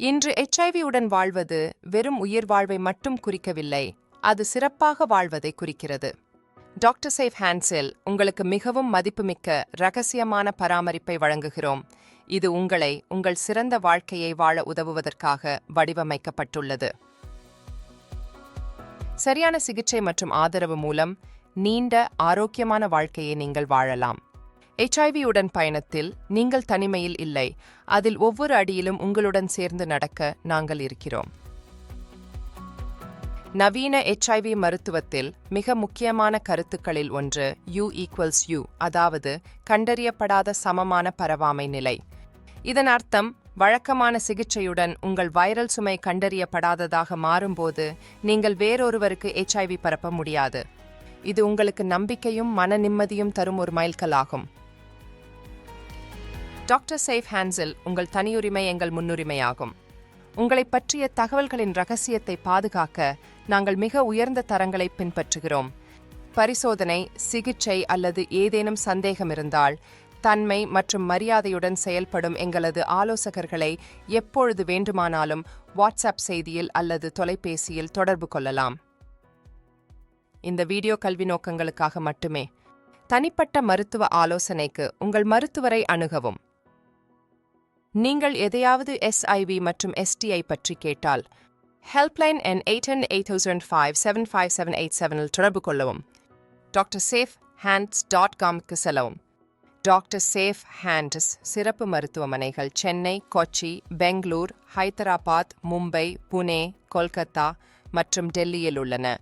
இன்று HIV உடன் வாழ்வது வெறும் உயிர் வாழ்வை மட்டும் குறிக்கவில்லை அது சிறப்பாக வாழ்வதை குறிக்கிறது. டாக்டர் சேஃப் ஹேண்ட்ஸில் உங்களுக்கு மிகவும் மதிப்புமிக்க ரகசியமான பராமரிப்பை வழங்குகிறோம். இது உங்களை உங்கள் சிறந்த வாழ்க்கையை வாழ உதவுவதற்காக வடிவமைக்கப்பட்டுள்ளது. சரியான சிகிச்சை மற்றும் ஆதரவு மூலம் நீண்ட ஆரோக்கியமான வாழ்க்கையை நீங்கள் வாழலாம். எச்ஐவியுடன் உடன் பயணத்தில் நீங்கள் தனிமையில் இல்லை. அதில் ஒவ்வொரு அடியிலும் உங்களுடன் சேர்ந்து நடக்க நாங்கள் இருக்கிறோம். நவீன எச்ஐவி மருத்துவத்தில் மிக முக்கியமான கருத்துக்களில் ஒன்று யூ ஈக்குவல்ஸ் யூ அதாவது கண்டறியப்படாத சமமான பரவாமை நிலை. இதன் அர்த்தம் வழக்கமான சிகிச்சையுடன் உங்கள் வைரல் சுமை கண்டறியப்படாததாக மாறும்போது நீங்கள் வேறொருவருக்கு எச்ஐவி பரப்ப முடியாது. இது உங்களுக்கு நம்பிக்கையும் மன நிம்மதியும் தரும் ஒரு மைல்கல் ஆகும் டாக்டர் சேஃப் ஹேண்ட்ஸில் உங்கள் தனியுரிமை எங்கள் முன்னுரிமையாகும். உங்களைப் பற்றிய தகவல்களின் ரகசியத்தை பாதுகாக்க நாங்கள் மிக உயர்ந்த தரங்களை பின்பற்றுகிறோம். பரிசோதனை சிகிச்சை அல்லது ஏதேனும் சந்தேகம் இருந்தால் தன்மை மற்றும் மரியாதையுடன் செயல்படும் எங்களது ஆலோசகர்களை எப்பொழுது வேண்டுமானாலும் வாட்ஸ்அப் செய்தியில் அல்லது தொலைபேசியில் தொடர்பு கொள்ளலாம். இந்த வீடியோ கல்வி நோக்கங்களுக்காக மட்டுமே. தனிப்பட்ட மருத்துவ ஆலோசனைக்கு உங்கள் மருத்துவரை அணுகவும். நீங்கள் எதையாவது எஸ்ஐவி மற்றும் எஸ்டிஐ பற்றி கேட்டால் ஹெல்ப்லைன் எண் eight and eight thousand five seven five seven eight செவனில் தொடர்பு கொள்ளவும். டாக்டர் சேஃப் ஹேண்ட்ஸ் டாட் காம்க்கு செல்லவும். டாக்டர் சேஃப் ஹேண்ட்ஸ் சிறப்பு மருத்துவமனைகள் சென்னை கொச்சி பெங்களூர் ஹைதராபாத் மும்பை புனே கொல்கத்தா மற்றும் டெல்லியில் உள்ளன.